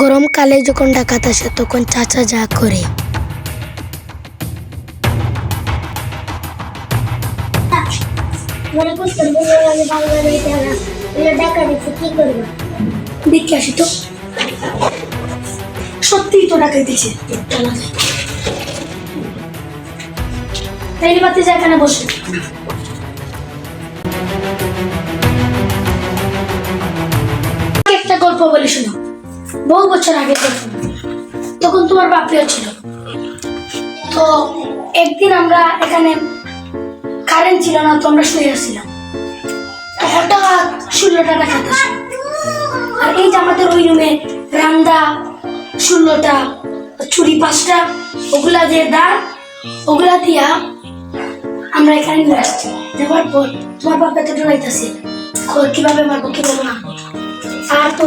গরমকালে যখন ডাকাত আসে তখন চাচা যা করে। দেখে আসি তো। সত্যিই তো ডাকাইতেছে তাইলে বাতি যা এখানে বসে। একটা গল্প বলি শোনো। বহু বছর আগে তখন তোমার বাপরিও ছিল। তো একদিন আমরা এখানে কারেন্ট ছিল না, তো আমরা শুয়ে আসছিলাম হঠাৎ ষোলোটা আসে আর এই যে আমাদের ওই রুমে রান্দা ষোলোটা চুরি পাঁচটা, ওগুলা দিয়ে দাঁড়, ওগুলা দিয়া আমরা এখানে নিয়ে আসছি। দেওয়ার পর তোমার বাবা তো ডরাইতেছে কীভাবে মারবো কীভাবে মারবো আর তো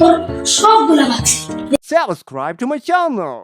তোর সবগুলা বাচ্ছি Subscribe to my channel.